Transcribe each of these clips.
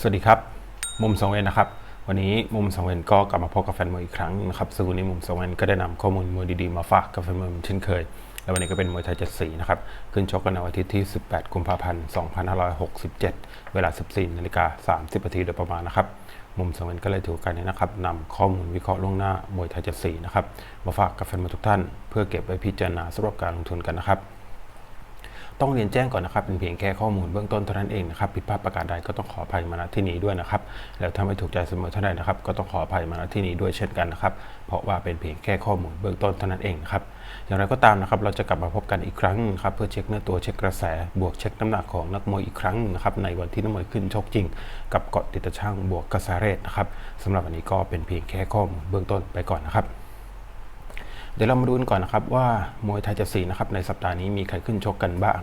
สวัสดีครับ มุมสองเวนนะครับ วันนี้มุมสองเวนก็กลับมาพบกับแฟนมวยอีกครั้งนะครับซึ่งวันนี้มุมสองเวนก็ได้นำข้อมูลมวยดีๆมาฝากกับแฟนมวยเหมือนเช่นเคย และวันนี้ก็เป็นมวยไทยเจ็ดสีนะครับ ขึ้นชกกันในวันอาทิตย์ที่ 18 กุมภาพันธ์ 2567 เวลา 14นาฬิกา30นาทีโดยประมาณนะครับ มุมสองเวนก็เลยถือโอกาสนี้นะครับนำข้อมูลวิเคราะห์ล่วงหน้ามวยไทยเจ็ดสีนะครับมาฝากกับแฟนมวยทุกท่าน เพื่อเก็บไว้พิจารณาสำหรับการลงทุนกันนะครับ ต้องเรียนแจ้งก่อนนะครับ เป็นเพียงแค่ข้อมูลเบื้องต้นเท่านั้นเองนะครับผิดพลาดประการใดก็ต้องขออภัยมาณที่นี้ด้วยนะครับ แล้วถ้าไม่ถูกใจเสมอเท่าใดนะครับ ก็ต้องขออภัยมาณที่นี้ด้วยเช่นกันนะครับ เพราะว่าเป็นเพียงแค่ข้อมูลเบื้องต้นเท่านั้นเองครับ อย่างไรก็ตามนะครับ เราจะกลับมาพบกันอีกครั้งนะครับ เพื่อเช็คเนื้อตัวเช็คกระแส บวกเช็คน้ำหนักของนักมวยอีกครั้งนะครับ ในวันที่นักมวยขึ้นชกจริง กับเกาะติดตะช่างบวกกระแสเรทนะครับสำหรับวันนี้ก็เป็นเพียงแค่ข้อมูลเบื้องต้นไปก่อนนะครับ เดี๋ยวเรามาดูกันก่อนนะครับว่ามวยไทยเจะสีนะครับในสัปดาห์นี้มีใครขึ้นชกกันบ้าง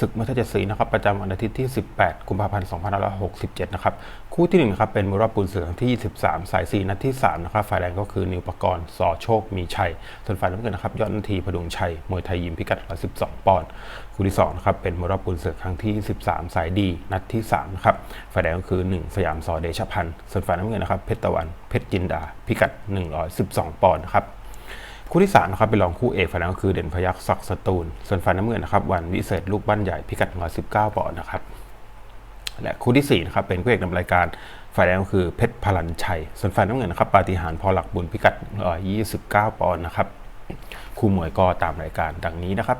ศึกมวยไทยเจะสีนะครับประจำวันอาทิตย์ที่ 18 กุมภาพันธ์ 2567 นะครับคู่ที่1ครับเป็นมวยรอบปูนเสือครั้งที่ 23 สาย 4 นัดที่3นะครับฝ่ายแดงก็คือนิวปกรณ์สอโชคมีชัย ส่วนฝ่ายน้ำเงินนะครับยอดนาทีพดุงชัยมวยไทยยิมพิกัด 112 ปอนด์คู่ที่2นะครับเป็นมวยรอบปูนเสือครั้งที่ 13 สายดี นัดที่3นะครับฝ่ายแดงก็คือ 1 สยามสอเดชพันธ์ส่วนฝ่ายน้ำเงินนะครับเพชรตะวันเพชรจินดาพิกัด 112 ปอนด์นะครับ คู่ที่3นะครับเป็นรองคู่เอกฝ่ายนั้นก็คือเด่นพยักศักดิ์สตูล ส่วนฝ่ายน้ำเงินนะครับวันวิเศษลูกบ้านใหญ่พิกัด119ปอนด์นะครับและคู่ที่4นะครับเป็นคู่เอกนำรายการฝ่ายแดงก็คือเพชรพลันชัย ส่วนฝ่ายน้ำเงินนะครับปาฏิหาริย์พอหลักบุญพิกัด 129 ปอนด์นะครับคู่มวยก็ตามรายการดังนี้นะครับ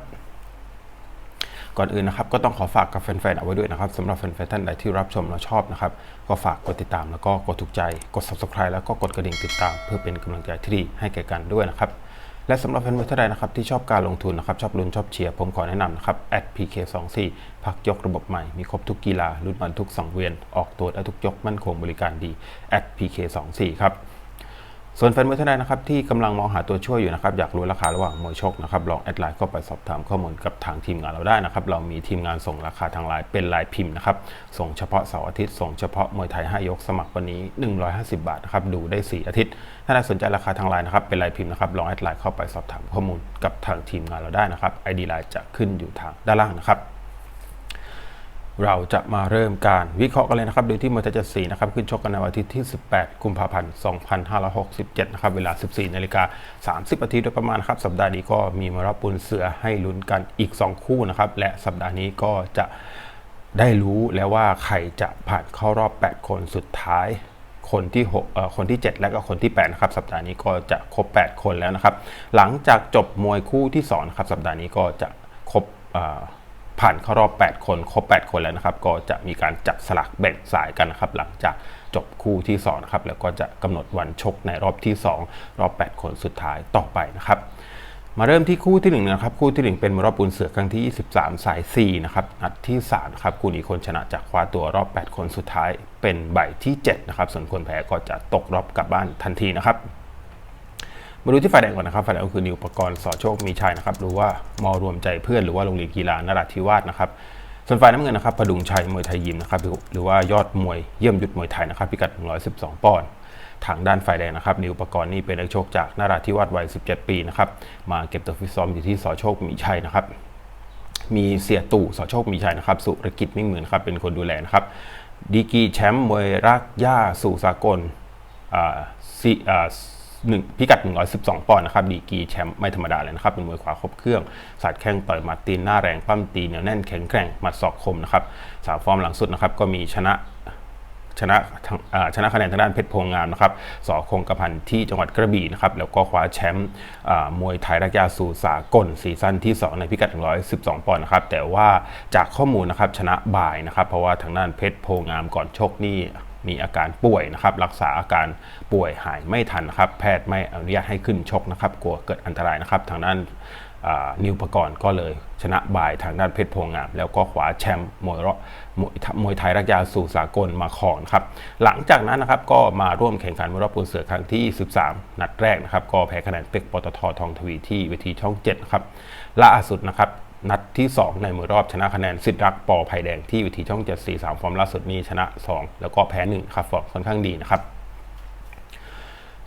ก่อนอื่นนะครับก็ต้องขอฝากกับแฟนๆเอาไว้ด้วยนะครับสำหรับแฟนๆท่านใดที่รับชมและชอบนะครับก็ฝากกดติดตามแล้วก็กดถูกใจ กด subscribe แล้วก็กดกระดิ่งติดตาม เพื่อเป็นกำลังใจที่ดีให้แก่กันด้วยนะครับ และสำหรับแฟนมวยท่านใดนะครับที่ชอบการลงทุนนะครับชอบลุ้นชอบเชียร์ผมขอแนะนำนะครับ @pk24 พักยกระบบใหม่ มีครบทุกกีฬาลุ้นบอลทุกสังเวียน ออกตัวได้ทุกยกมั่นคงบริการดี @pk24 ครับ ส่วนแฟนมวยท่านใดนะครับที่กำลังมองหาตัวช่วยอยู่นะครับอยากรู้ราคาระหว่างมวยชกนะครับลองแอดไลน์เข้าไปสอบถามข้อมูลกับทางทีมงานเราได้นะครับเรามีทีมงานส่งราคาทางไลน์เป็นลายพิมพ์นะครับส่งเฉพาะเสาร์อาทิตย์ส่งเฉพาะมวยไทย5ยกสมัครวันนี้ 150 บาทนะครับดูได้ 4 อาทิตย์ ถ้าใครสนใจราคาทางไลน์นะครับเป็นลายพิมพ์นะครับลองแอดไลน์เข้าไปสอบถามข้อมูลกับทางทีมงานเราได้นะครับ ID ไลน์จะขึ้นอยู่ทางด้านล่างนะครับ เราจะมาเริ่มการวิเคราะห์กันเลยนะครับ โดยที่มวยไทยจ็ดสีนะครับ ขึ้นชกกันในวันอาทิตย์ที่ 18 กุมภาพันธ์ 2567 นะครับ เวลา 14 นาฬิกา 30 นาทีโดยประมาณครับ สัปดาห์นี้ก็มีมารับปุนเสือให้ลุ้นกันอีก 2 คู่นะครับ และสัปดาห์นี้ก็จะได้รู้แล้วว่าใครจะผ่านเข้ารอบ 8 คนสุดท้ายคนที่6เอ่อคนที่ 7 และก็คนที่8นะครับสัปดาห์นี้ก็จะครบ 8 คนแล้วนะครับ หลังจากจบมวยคู่ที่2นะครับสัปดาห์นี้ก็จะครบอ่อ ผ่านเข้ารอบ 8 คนครบ 8 คนแล้วนะครับ ก็จะมีการจับสลักแบ่งสายกันนะครับ หลังจากจบคู่ที่2นะครับแล้วก็จะกำหนดวันชกในรอบที่ 2 รอบ 8 คนสุดท้ายต่อไปนะครับมาเริ่มที่คู่ที่1นะครับคู่ที่ 1 เป็นรอบปูนเสือครั้งที่ 23 สาย4นะครับนัดที่3นะครับคู่นี้คนชนะจากคว้าตัวรอบ 8 คนสุดท้าย เป็นใบที่7นะครับส่วนคนแพ้ก็จะตกรอบกลับบ้านทันทีนะครับ มาดูที่ฝ่ายแดงก่อนนะครับฝ่ายแดงก็คือนิวประกรณ์สอโชคมีชัยนะครับหรือว่ามอรวมใจเพื่อนหรือว่าโรงเรียนกีฬานราธิวาสนะครับส่วนฝ่ายน้ำเงินนะครับพดุงชัยมวยไทยยิมนะครับหรือว่ายอดมวยเยี่ยมยุทธมวยไทยนะครับพิกัด 112 ปอนด์ทางด้านฝ่ายแดงนะครับนิวประกรณ์นี่เป็นนักชกจากนราธิวาสวัย 17 ปีนะครับมาเก็บตัวฟิตซ้อมอยู่ที่สอโชคมีชัยนะครับมีเสียตู่สอโชคมีชัยนะครับสุรกิจมิ่งเหมือนครับเป็นคนดูแลนะครับดีกีแชมป์มวยรากหญ้าสู่สากลอ่าซีอ่า หนึ่งพิกัด 112 ปอนด์นะครับดีกีแชมป์ไม่ธรรมดาเลยนะครับเป็นมวยขวาครบเครื่องสาดแข้งต่อยมัดตีนหน้าแรงปั้มตีเหนียวแน่นแข็งแกร่งหมัดศอกคมนะครับสามฟอร์มหลังสุดนะครับก็มีชนะชนะชนะคะแนนทางด้านเพชรโพงามนะครับสอคงกระพันที่จังหวัดกระบี่นะครับแล้วก็คว้าแชมป์มวยไทยรักยาสู่สากลซีซั่นที่ 2 ในพิกัด 112 ปอนด์นะครับแต่ว่าจากข้อมูลนะครับชนะบ่ายนะครับเพราะว่าทางด้านเพชรโพงามก่อนชกนี่ มีอาการป่วยนะครับรักษาอาการป่วยหายไม่ทันนะครับแพทย์ไม่อนุญาตให้ขึ้นชกนะครับกลัวเกิดอันตรายนะครับทางด้านนิวปกรณ์ก็เลยชนะบ่ายทางด้านเพชรโพงาม แล้วก็คว้าแชมป์มวยรอบมวยมวยไทยรักยาสู่สากลมาครองนครับหลังจากนั้นนะครับก็มาร่วมแข่งขันมวยรอบปูนเสือครั้งที่ 13 นัดแรกนะครับก็แพ้คะแนนเป็กปตททองทวีที่เวทีช่อง7นะครับล่าสุดนะครับ นัดที่ 2 ในมือรอบชนะคะแนนสิทธิ์รักปอไผ่แดงที่เวทีช่อง 7 4 3 ฟอร์มล่าสุดนี้ชนะ 2 แล้วก็แพ้1ครับฟอร์มค่อนข้างดีนะครับ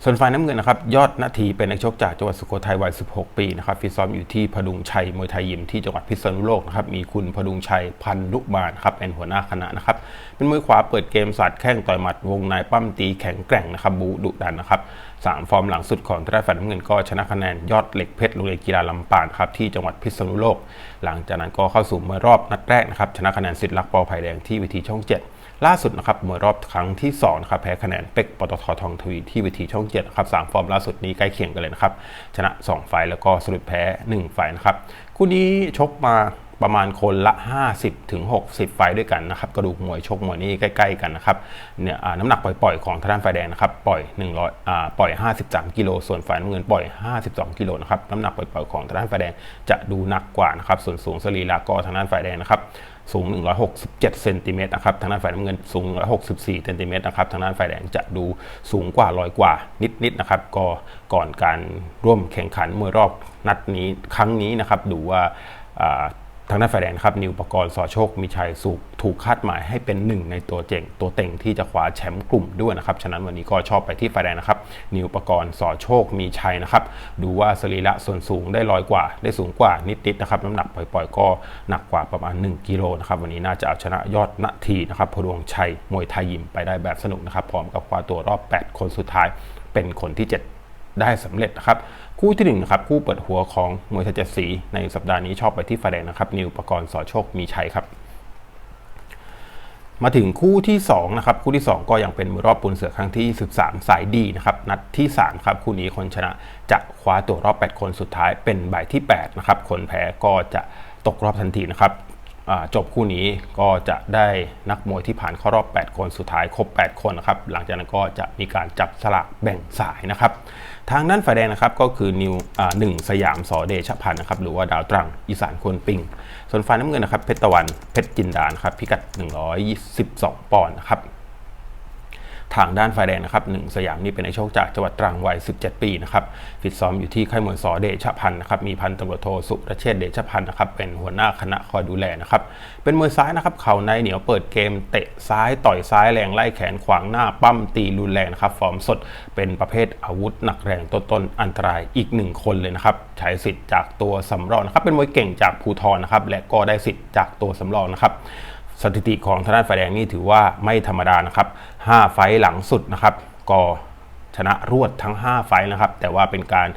ส่วนฝ่ายน้ำเงินนะครับยอดนาทีเป็นนักชกจากจังหวัดสุโขทัยวัย 16 ปีนะครับฟิตซ้อมอยู่ที่พดุงชัยมวยไทยยิมที่จังหวัดพิษณุโลกนะครับมีคุณพดุงชัยพันลุบานครับเป็นหัวหน้าคณะนะครับเป็นมวยขวาเปิดเกมสัตว์แข้งต่อยหมัดวงในปั้มตีแข็งแกร่งนะครับบูดุดันนะครับสามฟอร์มหลังสุดของทางฝ่ายน้ำเงินก็ชนะคะแนนยอดเหล็กเพชรโรงเรียนกีฬาลำปางครับที่จังหวัดพิษณุโลก หลังจากนั้นก็เข้าสู่มวยรอบนัดแรกนะครับชนะคะแนนสิทธิ์ลักปอไผ่แดงที่วิธีช่อง 7 ล่าสุดนะครับมวยรอบครั้งที่2นะครับแพ้คะแนนเป็กปตททองทวีที่วิธีช่อง7นะครับสามฟอร์มล่าสุดนี้ใกล้เคียงกันเลยนะครับชนะ 2 ไฟแล้วก็สรุปแพ้ 1 ไฟนะครับคู่นี้ชกมาประมาณคนละ 50ถึง60 ไฟด้วยกันนะครับกระดูกมวยชกมวยนี่ใกล้ ๆ กันนะครับเนี่ยน้ำหนักปล่อยๆของทางด้านไฟแดงนะครับปล่อย100อ่าปล่อย 53 กิโลส่วนฝ่ายน้ำเงินปล่อย 52 กิโลนะครับน้ำหนักปล่อยๆของทางด้านไฟแดงจะดูหนักกว่านะครับส่วนสูงสรีระก็ทางด้านไฟแดงนะครับ สูง 167เซนติเมตรนะครับทางด้านฝ่ายน้ำเงินสูง 164เซนติเมตรนะครับทางด้านฝ่ายแดงจะดูสูงกว่าลอยกว่านิดๆนะครับก็ก่อนการร่วมแข่งขันมวยรอบนัดนี้ครั้งนี้นะครับดูว่า ทางด้านฝ่ายแดงครับนิวปกรณ์สอโชคมีชัยสุกถูกคาดหมายให้เป็นหนึ่งในตัวเจ๋งตัวเต็งที่จะคว้าแชมป์กลุ่มด้วยนะครับฉะนั้นวันนี้ก็ชอบไปที่ฝ่ายแดงนะครับนิวปกรณ์สอโชคมีชัยนะครับดูว่าสรีระส่วนสูงได้ลอยกว่า ได้สูงกว่านิดๆนะครับน้ำหนักปล่อยๆ ก็หนักกว่าประมาณ 1กิโลนะครับวันนี้น่าจะเอาชนะยอดนาทีนะครับพดวงชัยมวยไทยยิมไปได้แบบสนุกนะครับพร้อมกับคว้าตัวรอบ 8 คนสุดท้ายเป็นคนที่ 7 ได้สำเร็จนะครับ คู่ที่1นนะครับคู่เปิดหัวของมวยไทยเจ็ดสีในสัปดาห์นี้ชอบไปที่ไฟแดงนะครับ นิวประกรณ์สอโชคมีชัยครับ มาถึงคู่ที่2นะครับคู่ที่ 2 ก็ยังเป็นมวยรอบปุนเสือครั้งที่ 13 สายดีนะครับนัดที่3ครับคู่นี้คนชนะจะคว้าตัวรอบ 8 คนสุดท้ายเป็นใบที่8นะครับคนแพ้ก็จะตกรอบทันทีนะครับ จบคู่นี้ก็จะได้นักมวยที่ผ่านเข้ารอบ 8 คนสุดท้ายครบ 8 คนนะครับหลังจากนั้นก็จะมีการจับสลากแบ่งสายนะครับ ทางด้านฝ่ายแดงนะครับก็คือนิวหนึ่งสยามสอเดชพันธ์นะครับหรือว่าดาวตรังอีสานคนปิง ส่วนฝ่ายน้ำเงินนะครับเพชรตะวันเพชรจินดานครับพิกัด 122 ปอนด์นะครับ ทางด้านฝ่ายแดงนะครับหนึ่งสยามนี่เป็นไอโชคจากจังหวัดตรังวัย 17 ปีนะครับฟิตซ้อมอยู่ที่ค่ายมวยสอเดชพันธ์นะครับมีพันตำรวจโทสุรเชษเดชพันธ์นะครับเป็นหัวหน้าคณะคอยดูแลนะครับเป็นมวยซ้ายนะครับเข่าในเหนียวเปิดเกมเตะซ้ายต่อยซ้ายแรงไล่แขนขวางหน้าปั้มตีรุนแรงนะครับฟอร์มสดเป็นประเภทอาวุธหนักแรงต้นๆอันตรายอีกหนึ่งคนเลยนะครับใช้สิทธิ์จากตัวสำรองนะครับเป็นมวยเก่งจากภูทรนะครับและก็ได้สิทธิ์จากตัวสำรองนะครับ สถิติของทางด้านฝ่ายแดงนี่ถือว่าไม่ธรรมดานะครับ 5 ไฟหลังสุดนะครับก็ชนะรวดทั้ง 5 ไฟนะครับ แต่ว่าเป็นการ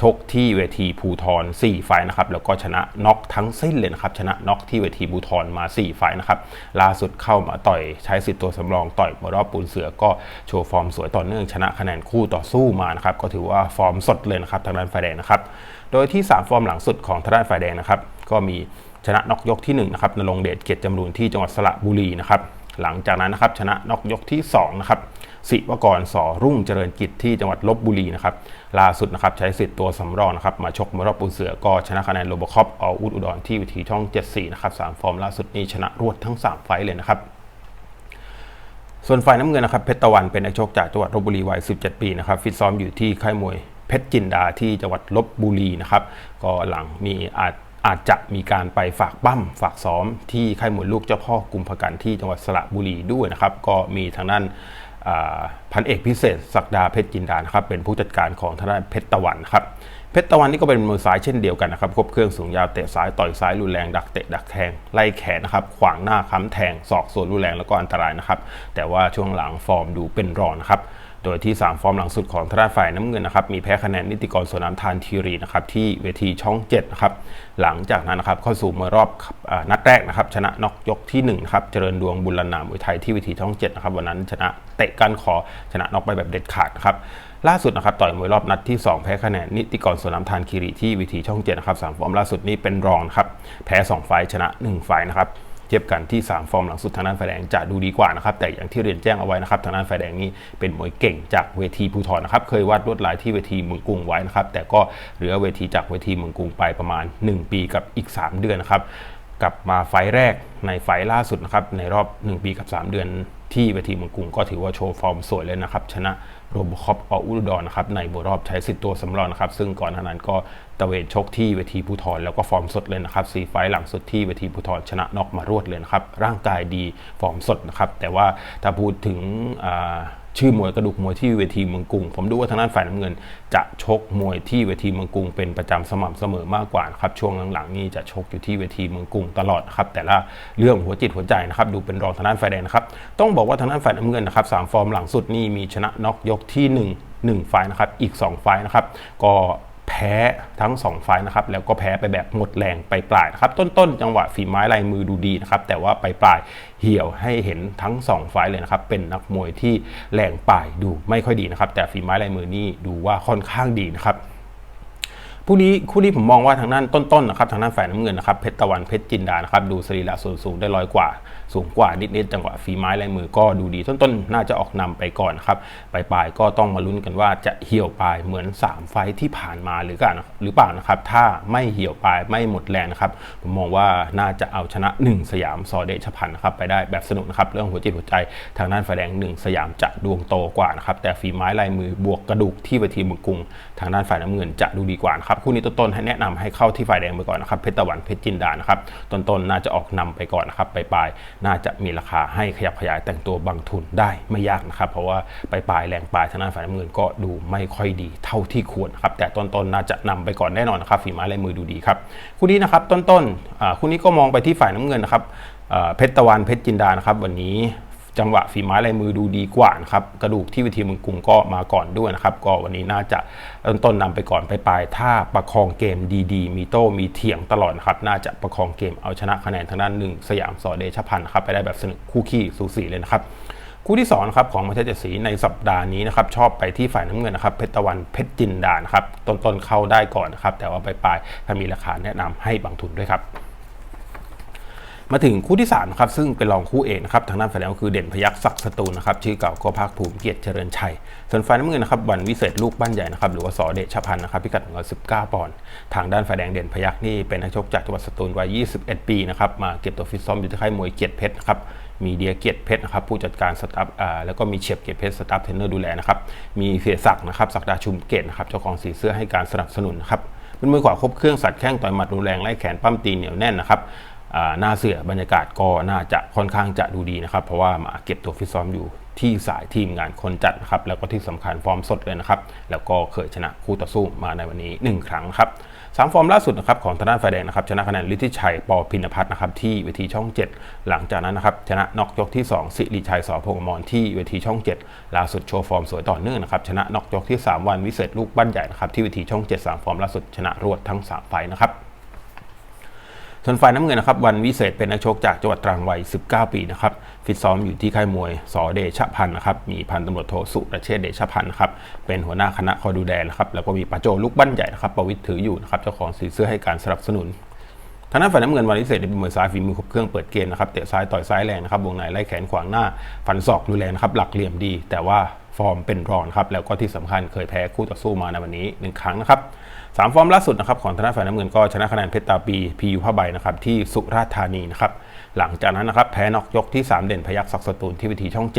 ชกที่เวทีภูทร4ไฟนะครับ แล้วก็ชนะน็อกทั้งสิ้นเลยนะครับ ชนะน็อกที่เวทีภูทรมา 4 ไฟนะครับ ล่าสุดเข้ามาต่อยใช้สิทธิ์ตัวสำรองต่อยรอบปูนเสือก็โชว์ฟอร์มสวยต่อเนื่องชนะคะแนนคู่ต่อสู้มานะครับ ก็ถือว่าฟอร์มสดเลยนะครับทางด้านฝ่ายแดงนะครับ โดยที่ 3 ฟอร์มหลังสุดของทางด้านฝ่ายแดงนะครับ ก็มี ชนะนอกยกที่1นะครับนรงเดชเกียรติจำรูนที่จังหวัดสระบุรีนะครับหลังจากนั้นนะครับชนะนอกยกที่2นะครับสิวกรสอรุ่งเจริญกิจที่จังหวัดลบบุรีนะครับล่าสุดนะครับใช้สิทธิ์ตัวสำรองนะครับมาชกมารอบปูเสือก็ชนะคะแนนโลบคอปออุดอุดรที่วิธีช่อง 74นะครับสามฟอร์มล่าสุดนี้ชนะรวดทั้ง 3 ไฟเลยนะครับส่วนฝ่ายน้ำเงินนะครับเพชรตะวันเป็นนักชกจากจังหวัดลบบุรีวัย 17 ปีนะครับฟิตซ้อมอยู่ที่ค่ายมวยเพชรจินดาที่จังหวัดลบบุรีนะครับก็หลังมีอาจ อาจจะมีการไปฝากบั้มฝากซ้อมที่ค่ายมวยลูกเจ้าพ่อกุมภกันที่จังหวัดสระบุรีด้วยนะครับ ก็มีทางด้านพันเอกพิเศษศักดาเพชรจินดานะครับเป็นผู้จัดการของทางด้านเพชรตะวันครับเพชรตะวันนี่ก็เป็นมือซ้ายเช่นเดียวกันนะครับครบเครื่องสูงยาวเตะซ้ายต่อยซ้ายรุนแรงดักเตะดักแทงไล่แขนนะครับขวางหน้าค้ำแทงศอกส่วนรุนแรงแล้วก็อันตรายนะครับแต่ว่าช่วงหลังฟอร์มดูเป็นรองนะครับ โดยที่ 3 ฟอร์มหลังสุดของทราฝ่ายน้ำเงินนะครับมีแพ้คะแนนนิติกรสวนน้ำทานทีรีนะครับที่เวทีช่อง7นะครับหลังจากนั้นนะครับเข้าสู่มวยรอบนัดแรกนะครับชนะนอกยกที่1นะครับเจริญดวงบุรณามวยไทยที่เวทีช่อง7นะครับวันนั้นชนะเตะก้านคอชนะนอกไปแบบเด็ดขาดครับล่าสุดนะครับต่อยมวยรอบนัดที่ 2 แพ้คะแนนนิติกรสวนน้ำทานคีรีที่วิธีช่อง7นะครับสามฟอร์มล่าสุดนี้เป็นรองครับแพ้ 2 ไฟชนะ 1 ไฟนะครับ เทียบกันที่ 3 ฟอร์มหลังสุดทางด้านไฟแดงจะดูดีกว่านะครับแต่อย่างที่เรียนแจ้งเอาไว้นะครับทางด้านไฟแดงนี้เป็นมวยเก่งจากเวทีภูทรนะครับเคยวาดลวดลายที่เวทีเมืองกรุงไว้นะครับแต่ก็เหลือเวทีจากเวทีเมืองกรุงไปประมาณ 1 ปีกับอีก 3 เดือนนะครับกลับมาไฟแรกในไฟล่าสุดนะครับในรอบ 1 ปีกับ 3 เดือนที่เวทีเมืองกรุงก็ถือว่าโชว์ฟอร์มสวยเลยนะครับชนะ โรบคอปออุดรนะครับในบรอบใช้สิทธิ์ตัวสำรองนะครับซึ่งก่อนหน้านั้นก็ตะเวนชกที่เวทีภูทรแล้วก็ฟอร์มสดเลยนะครับสีไฟหลังสุดที่เวทีภูทรชนะน็อกมารวดเลยนะครับร่างกายดีฟอร์มสดนะครับแต่ว่าถ้าพูดถึงช ชื่อมวยกระดูกมวยที่เวทีเมืองกรุง ผมดูว่าทางด้านฝ่ายน้ำเงิน จะชกมวยที่เวทีเมืองกรุง เป็นประจำสม่ำเสมอมากกว่านะครับช่วงหลังๆนี่จะชกอยู่ที่เวทีเมืองกรุงตลอดครับแต่ละเรื่องหัวจิตหัวใจนะครับดูเป็นรองทางด้านฝ่ายแดงนะครับต้องบอกว่าทางด้านฝ่ายน้ำเงินนะครับสามฟอร์มหลังสุดนี่มีชนะน็อกยกที่ 1 1ไฟล์นะครับอีก 2 ไฟล์นะครับก็ แพ้ทั้ง 2 ไฟนะครับแล้วก็แพ้ไปแบบหมดแรงไปปลายนะครับต้นๆ จังหวะฝีไม้ลายมือดูดีนะครับแต่ว่าไปปลายเหี่ยวให้เห็นทั้ง 2 ไฟเลยนะครับเป็นนักมวยที่แรงปลายดูไม่ค่อยดีนะครับแต่ฝีไม้ลายมือนี่ดูว่าค่อนข้างดีนะครับผู้นี้คู่นี้ผมมองว่าทางด้านต้นๆนะครับทางด้านฝ่ายน้ำเงินนะครับเพชรตะวันเพชรจินดานะครับดูสรีระส่วนสูงได้ร้อยกว่า สูงกว่านิดๆจังหวะฝีไม้ลายมือก็ดูดีต้นๆ น่าจะออกนำไปก่อนครับปลายๆก็ต้องมาลุ้นกันว่าจะเหี่ยวปลายเหมือน 3 ไฟที่ผ่านมาหรือกันหรือเปล่านะครับ ถ้าไม่เหี่ยวปลายไม่หมดแรงนะครับผมมองว่าน่าจะเอาชนะ 1 สยามสอเดชพันธ์นะครับไปได้แบบสนุกนะครับเรื่องหัวจิตหัวใจทางด้านฝ่ายแดง 1 สยามจะดวงโตกว่านะครับแต่ฝีไม้ลายมือบวกกระดูกที่เวทีเมืองกรุง ทางด้านฝ่ายน้ำเงินจะดูดีกว่านะครับคู่นี้ต้นๆให้แนะนำให้เข้าที่ฝ่ายแดงไปก่อนนะครับเพชรตะวันเพชรจินดานะครับต้นๆน่าจะออกนำไปก่อนนะครับปลายๆน่าจะมีราคาให้ขยับขยายแต่งตัวบางทุนได้ไม่ยากนะครับ เพราะว่าปลายปลายแรงปลายทางด้านฝ่ายน้ำเงินก็ดูไม่ค่อยดีเท่าที่ควรครับแต่ต้นๆน่าจะนำไปก่อนแน่นอนนะครับฝีไม้ลายมือดูดีครับคู่นี้นะครับต้นๆคู่นี้ก็มองไปที่ฝ่ายน้ำเงินนะครับเพชรตะวันเพชรจินดานะครับวันนี้ จังหวะฝีไม้ลายมือดูดีกว่านะครับกระดูกที่วิธีมึงกรุงก็มาก่อนด้วยนะครับ ก็วันนี้น่าจะต้นต้นนำไปก่อนไปปลายถ้าประคองเกมดีๆ มีโต้มีเถียงตลอดนะครับ น่าจะประคองเกมเอาชนะคะแนนทางด้านหนึ่งสยามสอเดชพันธ์ครับไปได้แบบสนุกคู่ขี้สูสีเลยนะครับคู่ที่2นะครับของมาเทศสีในสัปดาห์นี้นะครับชอบไปที่ฝ่ายน้ำเงินนะครับเพชรตะวันเพชรจินดานะครับต้นๆเข้าได้ก่อนนะครับแต่ว่าปลายๆถ้ามีราคาแนะนำให้บางทุนด้วยครับ มาถึงคู่ที่3นะครับซึ่งเป็นรองคู่เอกนะครับทางด้านฝ่ายแดงคือเด่นพยักศักดิ์สตูลนะครับชื่อเก่าก็ภาคภูมิเกียรติเจริญชัย ส่วนฝ่ายน้ำเงินนะครับวันวิเศษลูกบ้านใหญ่นะครับหรือว่าสอเดชพันธ์นะครับพิกัดของเรา19 ปอนด์ทางด้านฝ่ายแดงเด่นพยักนี่เป็นนักชกจากจังหวัดสตูลวัย 21 ปีนะครับมาเก็บตัวฟิตซ้อมอยู่ที่ค่ายมวยเกียรติเพชรนะครับมีเดียเกียรติเพชรนะครับผู้จัดการสตาฟอ่าแล้วก็มีเฉียบเกียรติเพชรสตาฟเทรนเนอร์ดูแลนะครับมีเสียศักดิ์นะครับศักดาชุมเกตนะครับเจ้าของสีเสื้อให้การสนับสนุนนะครับเป็นมือขวาครบเครื่องสัตว์แข้งต่อยหมัดรุนแรงไล่แขนปั้มตีเหนียวแน่นนะครับ หน้าเสือบรรยากาศก็น่าจะค่อนข้างจะดูดีนะครับ เพราะว่ามาเก็บตัวฟิตซ้อมอยู่ที่สายทีมงานคนจัดนะครับแล้วก็ที่สำคัญฟอร์มสดเลยนะครับ แล้วก็เคยชนะคู่ต่อสู้มาในวันนี้ 1 ครั้งครับสามฟอร์มล่าสุดนะครับของทางด้านไฟแดงนะครับชนะคะแนนฤทธิชัยปอพินพัฒน์นะครับที่เวทีช่อง 7 หลังจากนั้นนะครับชนะนอกยกที่ 2 สิริชัยสอพงมรที่เวทีช่อง 7 ล่าสุดโชว์ฟอร์มสวยต่อเนื่องนะครับชนะนอกยกที่ 3 วันวิเศษลูกบ้านใหญ่นะครับที่เวทีช่อง 7 3 ฟอร์มล่าสุดชนะรวดทั้ง 3 ไฟนะครับ ส่วนฝ่ายน้ำเงินนะครับวันวิเศษเป็นนักชกจากจังหวัดตรังวัย 19 ปีนะครับฟิตซ้อมอยู่ที่ค่ายมวยสอเดชพันธ์นะครับมีพันตำรวจโทสุรเชษเดชพันธ์นะครับเป็นหัวหน้าคณะคอยดูแลนะครับแล้วก็มีปาโจลูกบ้านใหญ่นะครับประวิทย์ถืออยู่นะครับเจ้าของสีเสื้อให้การสนับสนุนทางด้านฝ่ายน้ำเงินวันวิเศษเป็นมวยซ้ายฝีมือครบเครื่องเปิดเกมนะครับเตะซ้ายต่อยซ้ายแรงนะครับวงในไล่แขนขวางหน้าฟันศอกดูแลนะครับหลักเหลี่ยมดี แต่ว่า ฟอร์มเป็นรองครับแล้วก็ที่สำคัญเคยแพ้คู่ต่อสู้มาในวันนี้ 1 ครั้งนะครับสามฟอร์มล่าสุดนะครับของธนาฝ่ายน้ำเงินก็ชนะคะแนนเพชรตาปีพียูผ้าใบนะครับที่สุราษฎร์ธานีนะครับหลังจากนั้นนะครับแพ้นอกยกที่ 3 เด่นพยักศักดิ์สตูลที่วิธีช่อง 7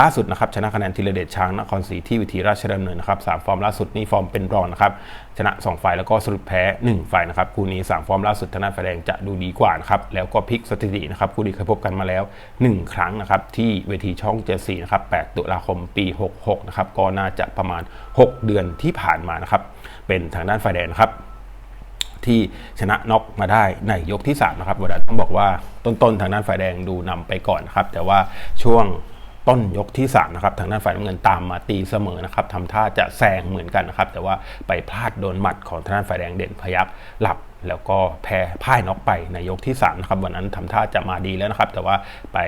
ล่าสุดนะครับชนะคะแนนธีรเดชช้างนครศรีที่วิธีราชดำเนินนะครับสามฟอร์มล่าสุดนี่ฟอร์มเป็นรองนะครับชนะ 2 ฝ่ายแล้วก็สรุปแพ้ 1 ฝ่ายนะครับคู่นี้ 3 ฟอร์มล่าสุดธนาฝ่ายแดงจะดูดีกว่านะครับแล้วก็พลิกสถิตินะครับคู่นี้เคยพบกันมาแล้ว 1 ครั้งนะครับที่เวทีช่องเจสีนะครับ8ตุลาคมปี 66นะครับก็น่าจะประมาณ 6 เดือนที่ผ่านมานะครับเป็นทางด้านฝ่ายแดงนะครับที่ชนะน็อกมาได้ในยกที่ 3 นะครับวันนั้นต้องบอกว่าต้นๆ ทางด้านฝ่ายแดงดูนำไปก่อนครับ แต่ว่าช่วง ต้นยกที่3นะครับทางด้านฝ่ายน้ำเงินตามมาตีเสมอนะครับทำท่าจะแซงเหมือนกันนะครับ แต่ว่าไปพลาดโดนหมัดของทางด้านฝ่ายแดงเด่นพยักหลับแล้วก็แพ้พ่ายน็อกไปในยกที่3นะครับวันนั้นทำท่าจะมาดีแล้วนะครับ แต่ว่าไป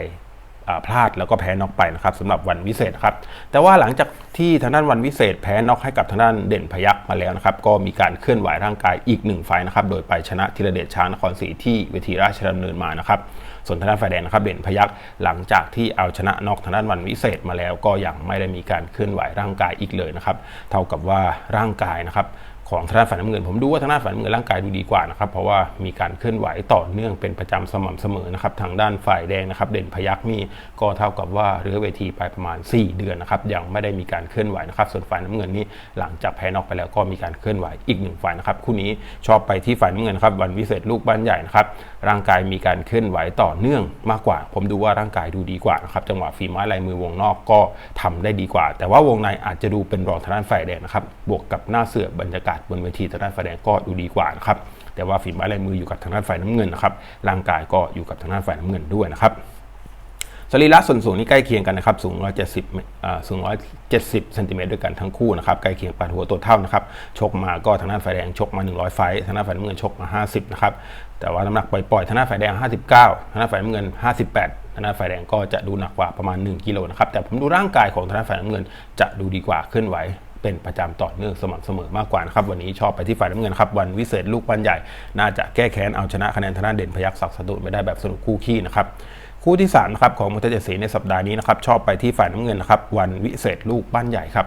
พลาดแล้วก็แพ้น็อกไปนะครับสำหรับวันวิเศษครับแต่ว่าหลังจากที่ทางด้านวันวิเศษแพ้น็อกให้กับทางด้านเด่นพยักมาแล้วนะครับก็มีการเคลื่อนไหวร่างกายอีกหนึ่งไฟนะครับโดยไปชนะธีรเดชช้างนครศรีที่เวทีราชดำเนินมานะครับ ส่วนทางด้านฝ่ายแดงนะครับเด่นพยักหลังจากที่เอาชนะนอกทางด้านวันวิเศษมาแล้ว ก็ยังไม่ได้มีการเคลื่อนไหวร่างกายอีกเลยนะครับ เท่ากับว่าร่างกายนะครับ ของทางด้านฝ่ายน้ำเงิน ผมดูว่าทางด้านฝ่ายน้ำเงินร่างกายดูดีกว่านะครับเพราะว่ามีการเคลื่อนไหวต่อเนื่องเป็นประจำสม่ำเสมอนะครับทางด้านฝ่ายแดงนะครับเด่นพยักนี่ก็เท่ากับว่าเรือเวทีไปประมาณ 4 เดือนนะครับยังไม่ได้มีการเคลื่อนไหวนะครับส่วนฝ่ายน้ำเงินนี่หลังจากแพ้นอกไปแล้วก็มีการเคลื่อนไหวอีกหนึ่งฝ่ายนะครับคู่นี้ชอบไปที่ฝ่ายน้ำเงินครับวันวิเศษลูกบ้านใหญ่นะครับร่างกายมีการเคลื่อนไหวต่อเนื่องมากกว่า ผมดูว่าร่างกายดูดีกว่านะครับจังหวะฝีไม้ลายมือวงนอกก็ทำได้ดีกว่า แต่ว่าวงในอาจจะดูเป็นรองทางด้านฝ่ายแดงนะครับบวกกับหน้าเสือบรรยากาศบนเวทีทางด้านฝ่ายแดงก็ดูดีกว่านะครับแต่ว่าฝีไม้ลายมืออยู่กับทางด้านฝ่ายน้ำเงินนะครับร่างกายก็อยู่กับทางด้านฝ่ายน้ำเงินด้วยนะครับสรีระส่วนสูงนี่ใกล้เคียงกันนะครับสูง 170อ่าสูง 170เซนติเมตรด้วยกันทั้งคู่นะครับใกล้เคียงปานหัวตัวเท่านะครับชกมาก็ทางด้านฝ่ายแดงชกมา 100 ไฟท์ทางด้านฝ่ายน้ำเงินชกมา 50นะครับแต่ว่าน้ำหนักปล่อยๆทางด้านฝ่ายแดง 59ทางด้านฝ่ายน้ำเงิน 58ทางด้านฝ่ายแดงก็จะดูหนักกว่าประมาณ 1 กิโลนะครับแต่ผมดูร่างกายของทางด้านฝ่ายน้ำเงินจะดูดีกว่าเคลื่อนไหว เป็นประจำต่อเนื่องสม่ำเสมอมากกว่านะครับวันนี้ชอบไปที่ฝ่ายน้ำเงินครับวันวิเศษลูกวันใหญ่ น่าจะแก้แค้นเอาชนะคะแนนทางด้าเด่นพยักศักดิ์สะดุดไม่ได้แบบสนุกคู่ขี้นะครับคู่ที่3นะครับของมุทเจสีในสัปดาห์นี้นะครับชอบไปที่ฝ่ายน้ำเงินนะครับวันวิเศษลูกบ้านใหญ่ครับ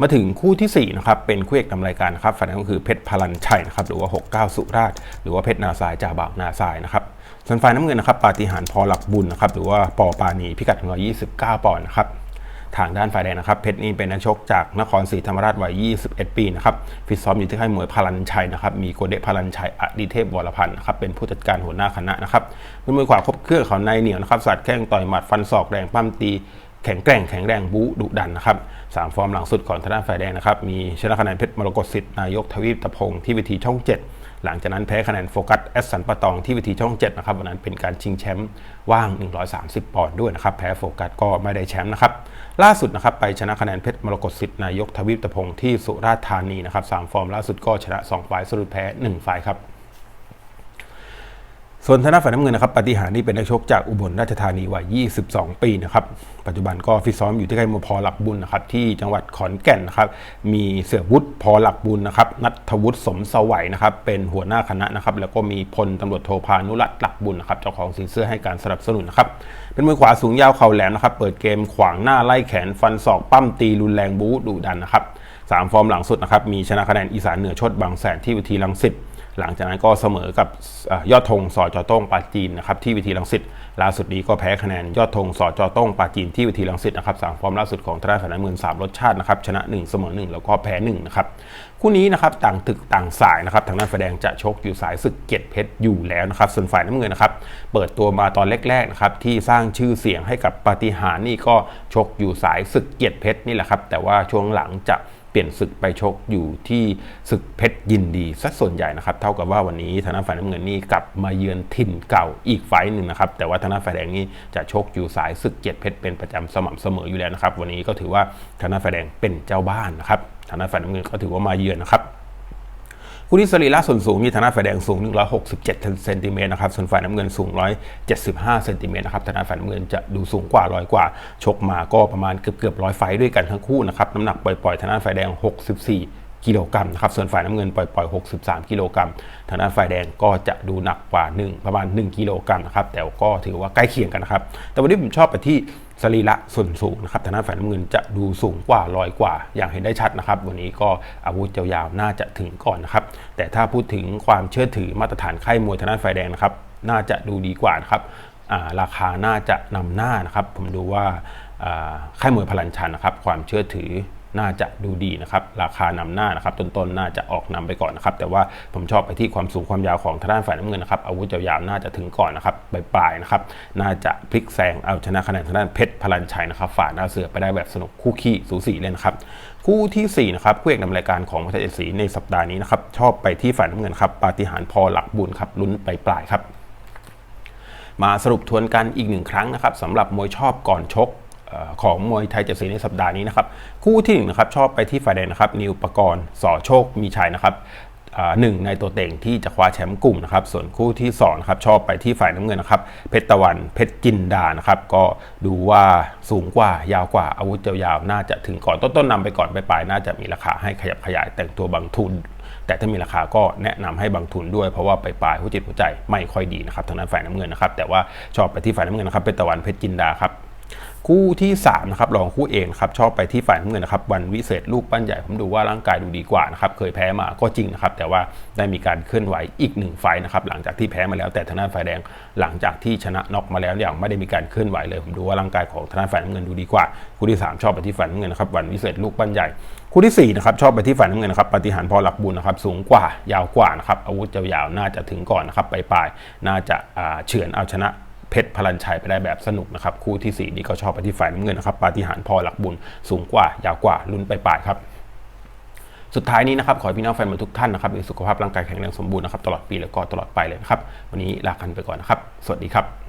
มาถึงคู่ที่4นะครับเป็นคู่เอกนำรายการนะครับฝ่ายนั้นก็คือเพชรพลันชัยนะครับหรือว่า 69 สุราษฎร์หรือว่าเพชรนาซายจ่าบ่าวนาซายนะครับส่วนฝ่ายน้ำเงินนะครับปาฏิหาริย์พอหลักบุญนะครับหรือว่าปอปานีพิกัด129ปอนด์นะครับ ทางด้านฝ่ายแดงนะครับ เพชรนี่เป็นนักชกจากนครศรีธรรมราชวัย 21 ปีนะครับฟิตซ้อมอยู่ที่ค่ายมวยพลันชัยนะครับ มีโกเดพลันชัยอดิเทพวรพันธ์นะครับ เป็นผู้จัดการหัวหน้าคณะนะครับเป็นมวยขวาครบเครื่องเขาในเหนียวนะครับสัดแข้งต่อยหมัดฟันศอกแรงปั้มตีแข็งแกร่งแข็งแรงบู๊ดุดันนะครับสามฟอร์มหลังสุดของทางด้านฝ่ายแดงนะครับ มีชนะคะแนนเพชรมรกตสิทธิ์นายกทวีปตะพงที่เวทีช่อง 7 หลังจากนั้นแพ้คะแนนโฟกัสแอสสันปะตองที่เวทีช่อง7นะครับวันนั้นเป็นการชิงแชมป์ว่าง 130 ปอนด์ด้วยนะครับแพ้โฟกัสก็ไม่ได้แชมป์นะครับล่าสุดนะครับไปชนะคะแนนเพชรมรกตสิทธิ์นายกทวีปตะพงที่สุราษฎร์ธานีนะครับสามฟอร์มล่าสุดก็ชนะ2ฝ่ายสรุปแพ้1ฝ่ายครับ ส่วนทางด้าฝ่ายน้ำเงินนะครับปฏิหารนี่เป็นนักชกจากอุบลราชธานีวัย 22 ปีนะครับปัจจุบันก็ฟิตซ้อมอยู่ที่ค่ายมวยพอหลักบุญนะครับที่จังหวัดขอนแก่นนะครับมีเสือวุฒิพอหลักบุญนะครับนัทวุฒิสมสวัยนะครับเป็นหัวหน้าคณะนะครับแล้วก็มีพลตำรวจโทพานุรัตน์หลักบุญนะครับเจ้าของสีเสื้อให้การสนับสนุนนะครับเป็นมวยขวาสูงยาวเข่าแหลมนะครับเปิดเกมขวางหน้าไล่แขนฟันศอกปั้มตีรุนแรงบู๊ดุดันนะครับสามฟอร์มหลังสุดนะครับมีชนะคะแนนอีสานเหนือชดบางแสนที่วิธีลังสิต หลังจากนั้นก็เสมอกับยอดธงสอจอต้งปาจีนนะครับที่วิธีลังสิตล่าสุดนี้ก็แพ้คะแนนยอดธงสอจอต้งปาจีนที่วิธีลังสิตนะครับสามฟอร์มล่าสุดของทางด้านฝ่ายน้ำเงินสามรสชาตินะครับชนะ 1 เสมอ 1 แล้วก็แพ้1นะครับคู่นี้นะครับต่างตึกต่างสายนะครับทางด้านฝ่ายแดงจะชกอยู่สายศึกเกียรติเพชรอยู่แล้วนะครับส่วนฝ่ายน้ำเงินนะครับเปิดตัวมาตอนแรกๆนะครับที่สร้างชื่อเสียงให้กับปาฏิหารย์นี่ก็ชกอยู่สายศึกเกียรติเพชรนี่แหละครับแต่ว่าช่วงหลังจะ เปลี่ยนศึกไปชกอยู่ที่ศึกเพชรยินดีสัดส่วนใหญ่นะครับ เท่ากับว่าวันนี้ทางด้าฝ่ายน้ำเงินนี่กลับมาเยือนถิ่นเก่าอีกไฟต์หนึ่งนะครับ แต่ว่าทางด้าฝ่ายแดงนี่จะชกอยู่สายศึกเกียรติเพชรเป็นประจำสม่ำเสมออยู่แล้วนะครับ วันนี้ก็ถือว่าทางด้าฝ่ายแดงเป็นเจ้าบ้านนะครับทางด้าฝ่ายน้ำเงินก็ถือว่ามาเยือนนะครับ คู่ที่สรีระส่วนสูงมีฐางด้านฝ่ายแดงสูง 167เซนติเมตรนะครับ ส่วนฝ่ายน้ำเงินสูง 175เซนติเมตรนะครับฐางด้านฝ่ายน้ำเงินจะดูสูงกว่าร้อยกว่า ชกมาก็ประมาณเกือบเกือบร้อยไฟด้วยกันทั้งคู่นะครับ น้ำหนักปล่อยๆฐางด้านฝ่ายแดง 64 กิโลกรัมนะครับ ส่วนฝ่ายน้ำเงินปล่อยๆ63 กิโลกรัมทางด้านฝ่ายแดงก็จะดูหนักกว่า 1 ประมาณ 1 กิโลกรัมนะครับ แต่ก็ถือว่าใกล้เคียงกันนะครับ แต่วันนี้ผมชอบไปที่สรีระส่วนสูงนะครับทางด้านฝ่ายน้ำเงินจะดูสูงกว่าลอยกว่า อย่างเห็นได้ชัดนะครับ วันนี้ก็อาวุธยาวๆน่าจะถึงก่อนนะครับ แต่ถ้าพูดถึงความเชื่อถือมาตรฐานค่ายมวยทางด้านฝ่ายแดงนะครับ น่าจะดูดีกว่านะครับราคาน่าจะนำหน้านะครับ ผมดูว่าค่ายมวยพลันชันนะครับ ความเชื่อถือ น่าจะดูดีนะครับราคานำหน้านะครับต้นๆน่าจะออกนำไปก่อนนะครับแต่ว่าผมชอบไปที่ความสูงความยาวของทางด้านฝ่ายน้ำเงินนะครับอาวุธยาวๆน่าจะถึงก่อนนะครับปลายๆนะครับน่าจะพลิกแซงเอาชนะคะแนนทางด้านเพชรพลันชัยนะครับฝ่าหน้าเสือไปได้แบบสนุกคู่ขี้สูสีเลยนะครับคู่ที่4นะครับคู่เอกนำรายการของประเทศสีในสัปดาห์นี้นะครับชอบไปที่ฝ่ายน้ำเงินครับปาฏิหาริย์พอหลักบุญครับลุ้นไปปลายครับมาสรุปทวนกันอีกหนึ่งครั้งนะครับสำหรับมวยชอบก่อนชก ของมวยไทยเจ็ดสีในสัปดาห์นี้นะครับ คู่ที่หนึ่งนะครับชอบไปที่ฝ่ายแดงนะครับ นิวปกรณ์สอโชคมีชัยนะครับหนึ่งในตัวเต่งที่จะคว้าแชมป์กลุ่มนะครับ ส่วนคู่ที่2นะครับชอบไปที่ฝ่ายน้ำเงินนะครับ เพชรตะวันเพชรจินดานะครับ ก็ดูว่าสูงกว่ายาวกว่าอาวุธยาวๆน่าจะถึงก่อนต้นๆนำไปก่อนไปปลายน่าจะมีราคาให้ขยับขยายแต่งตัวบางทุน แต่ถ้ามีราคาก็แนะนำให้บางทุนด้วยเพราะว่าไปปลายหัวจิตหัวใจไม่ค่อยดีนะครับทางด้านฝ่ายน้ำเงินนะครับ แต่ว่าชอบไปที่ฝ่ายน้ำเงินนะครับเพชรตะวันเพชรจินดาครับ คู่ที่3นะครับรองคู่เอกครับชอบไปที่ฝ่ายน้ำเงินนะครับวันวิเศษลูกปั้นใหญ่ผมดูว่าร่างกายดูดีกว่านะครับเคยแพ้มาก็จริงนะครับแต่ว่าได้มีการเคลื่อนไหวอีกหนึ่งไฟนะครับหลังจากที่แพ้มาแล้วแต่ทางด้านฝ่ายแดงหลังจากที่ชนะน็อกมาแล้วอย่างไม่ได้มีการเคลื่อนไหวเลยผมดูว่าร่างกายของทางด้านฝ่ายน้ำเงินดูดีกว่า คู่ที่ 3 ชอบไปที่ฝ่ายน้ำเงินนะครับวันวิเศษลูกปั้นใหญ่คู่ที่4นะครับชอบไปที่ฝ่ายน้ำเงินนะครับปฏิหารพอหลักบุญนะครับสูงกว่ายาวกว่านะครับอาวุธยาวๆน่าจะถึงก่อนนะครับปลายๆน่าจะเฉือนเอาชนะ เพชรพลันชัยไปได้แบบสนุกนะครับ คู่ที่ 4 นี่ก็ชอบไปที่ฝ่ายน้ำเงินนะครับปาฏิหาริย์พอหลักบุญสูงกว่ายาวกว่าลุ้นไปปลายๆครับสุดท้ายนี้นะครับขอให้พี่น้องแฟนบอลทุกท่านนะครับมีสุขภาพร่างกายแข็งแรงสมบูรณ์นะครับตลอดปีแล้วก็ตลอดไปเลยนะครับ วันนี้ลากันไปก่อนนะครับ สวัสดีครับ